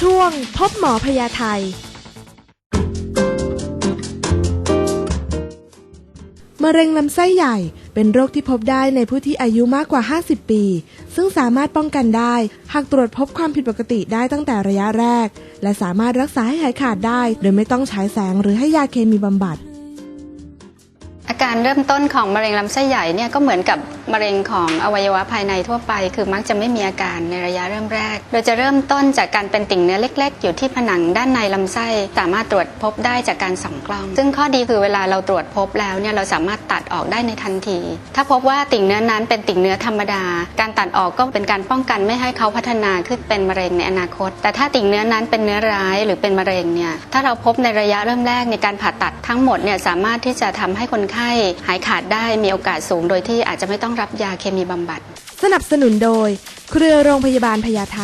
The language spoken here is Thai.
ช่วงพบหมอพยาไทมะเร็งลำไส้ใหญ่เป็นโรคที่พบได้ในผู้ที่อายุมากกว่า 50 ปี ซึ่งสามารถป้องกันได้ หากตรวจพบความผิดปกติได้ตั้งแต่ระยะแรก และสามารถรักษาให้หายขาดได้ โดยไม่ต้องใช้แสงหรือให้ยาเคมีบำบัด อาการเริ่มต้นของมะเร็งลำไส้ใหญ่เนี่ยก็เหมือนกับมะเร็งของอวัยวะภายในทั่วไป คือมักจะไม่มีอาการในระยะเริ่มแรก โดยจะเริ่มต้นจากการเป็นติ่งเนื้อเล็ก ๆ อยู่ที่ผนังด้านในลำไส้ สามารถตรวจพบได้จากการส่องกล้อง ซึ่งข้อดีคือเวลาเราตรวจพบแล้วเนี่ยเราสามารถตัดออกได้ในทันที ถ้าพบว่าติ่งเนื้อนั้นเป็นติ่งเนื้อธรรมดา การตัดออกก็เป็นการป้องกันไม่ให้เขาพัฒนาขึ้นเป็นมะเร็งในอนาคต แต่ถ้าติ่งเนื้อนั้นเป็นเนื้อร้ายหรือเป็นมะเร็งเนี่ยถ้าเราพบในระยะเริ่มแรกในการผ่าตัดทั้งหมดเนี่ยสามารถที่จะทำให้คนไข้หายขาดได้มีโอกาสสูง โดยที่อาจจะไม่ต้องรับยาเคมีบำบัด สนับสนุนโดย เครือโรงพยาบาลพญาไท